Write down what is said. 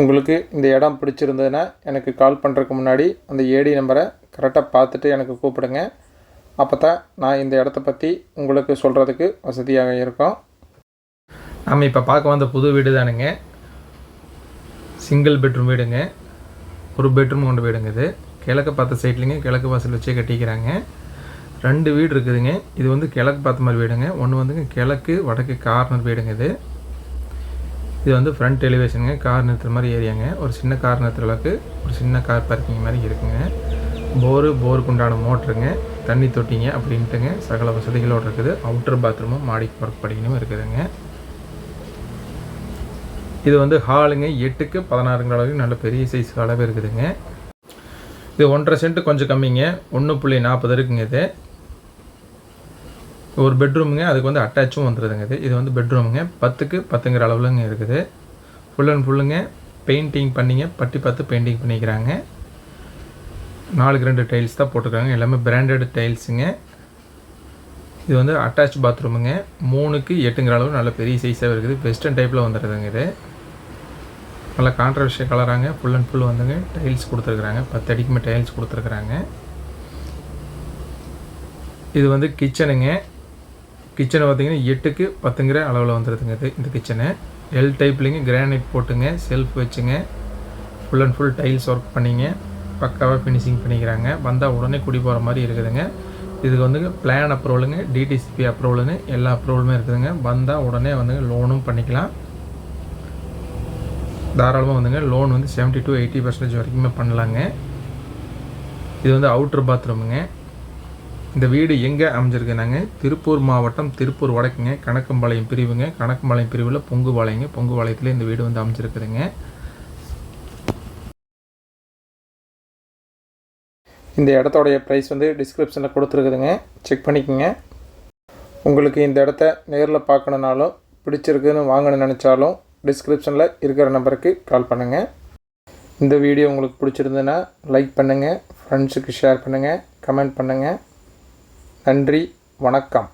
உங்களுக்கு இந்த இடம் பிடிச்சிருந்ததுன்னா எனக்கு கால் பண்ணுறதுக்கு முன்னாடி அந்த ஏடி நம்பரை கரெக்டாக பார்த்துட்டு எனக்கு கூப்பிடுங்க. அப்போ தான் நான் இந்த இடத்த பற்றி உங்களுக்கு சொல்கிறதுக்கு வசதியாக இருக்கும். நம்ம இப்போ பார்க்க வந்த புது வீடு தானுங்க. சிங்கிள் பெட்ரூம் வீடுங்க. ஒரு பெட்ரூம் கொண்டு வீடுங்க இது. கிழக்கு பார்த்த சைட்லேங்க கிழக்கு வாசல் வச்சே கட்டிக்கிறாங்க. ரெண்டு வீடு இருக்குதுங்க. இது வந்து கிழக்கு பார்த்த மாதிரி வீடுங்க. ஒன்று வந்துங்க கிழக்கு வடக்கு கார்னர் வீடுங்க இது. இது வந்து ஃப்ரண்ட் எலிவேஷனுங்க கார் நிறுத்துற மாதிரி ஏரியாங்க. ஒரு சின்ன கார் நிறுத்துற அளவுக்கு ஒரு சின்ன கார் பார்க்கிங் மாதிரி இருக்குங்க. போரு போருக்கு உண்டான மோட்ருங்க தண்ணி தொட்டிங்க அப்படின்ட்டுங்க சகல வசதிகளோடு இருக்குது. அவுட்டர் பாத்ரூமும் மாடி ஒர்க் படிக்கணும் இருக்குதுங்க. இது வந்து ஹாலுங்க எட்டுக்கு பதினாறுங்கிற அளவுக்கு நல்ல பெரிய சைஸ் அளவு இருக்குதுங்க. இது ஒன்றரை சென்ட் கொஞ்சம் கம்மிங்க. ஒன்று புள்ளி நாற்பது இருக்குங்க இது. ஒரு பெட்ரூமுங்க அதுக்கு வந்து அட்டாச்சும் வந்துடுதுங்க இது. இது வந்து பெட்ரூமுங்க பத்துக்கு பத்துங்கிற அளவுலங்க இருக்குது. ஃபுல் அண்ட் ஃபுல்லுங்க பெயிண்டிங் பண்ணிங்க. பட்டி பார்த்து பெயிண்டிங் பண்ணிக்கிறாங்க. நாலுக்கு ரெண்டு டைல்ஸ் தான் போட்டிருக்காங்க. எல்லாமே பிராண்டட் டைல்ஸுங்க இது வந்து அட்டாச் பாத்ரூமுங்க மூணுக்கு எட்டுங்கிற அளவு நல்ல பெரிய சைஸாக இருக்குது. வெஸ்டர்ன் டைப்பில் வந்துடுதுங்க இது. நல்லா கான்ட்ரவர்ஷியல் கலராங்க ஃபுல் அண்ட் ஃபுல் வந்துங்க. டைல்ஸ் கொடுத்துருக்குறாங்க. பத்து அடிக்குமே டைல்ஸ் கொடுத்துருக்குறாங்க. இது வந்து கிச்சனுங்க கிச்சனை பார்த்தீங்கன்னா எட்டுக்கு பத்துங்கிற அளவில் வந்துடுதுங்க இது இந்த கிச்சனு எல் டைப்லிங்க கிரானைட் போட்டுங்க செல்ஃப் வச்சுங்க. Full and full tiles work பண்ணிங்க. பக்காவாக ஃபினிஷிங் பண்ணிக்கிறாங்க. வந்தால் உடனே குடி போகிற மாதிரி இருக்குதுங்க. இதுக்கு வந்துங்க பிளான் அப்ரூவலுங்க டிடிசிபி அப்ரூவலுன்னு எல்லா அப்ரூவலுமே இருக்குதுங்க. வந்தால் உடனே வந்துங்க லோனும் பண்ணிக்கலாம். தாராளமாக வந்துங்க லோன் வந்து செவன்ட்டி டு எயிட்டி பர்சன்டேஜ் வரைக்குமே பண்ணலாங்க. இது வந்து அவுட்ரு பாத்ரூமுங்க இந்த வீடு எங்கே அமைஞ்சிருக்குனாங்க திருப்பூர் மாவட்டம் திருப்பூர் வடக்குங்க. கணக்கம்பாளையம் பிரிவுங்க. கணக்கம்பாளையம் பிரிவில் பொங்குபாளையங்க பொங்குபாளையத்தில் இந்த வீடு வந்து அமைஞ்சிருக்குதுங்க. இந்த இடத்தோடைய ப்ரைஸ் வந்து டிஸ்கிரிப்ஷனில் கொடுத்துருக்குதுங்க. செக் பண்ணிக்கோங்க. உங்களுக்கு இந்த இடத்த நேரில் பார்க்கணுனாலும் பிடிச்சிருக்குன்னு வாங்கணும்னு நினச்சாலும் டிஸ்கிரிப்ஷனில் இருக்கிற நம்பருக்கு கால் பண்ணுங்கள் இந்த வீடியோ உங்களுக்கு பிடிச்சிருந்ததுன்னா லைக் பண்ணுங்கள் ஃப்ரெண்ட்ஸுக்கு ஷேர் பண்ணுங்கள் கமெண்ட் பண்ணுங்கள் நன்றி வணக்கம்.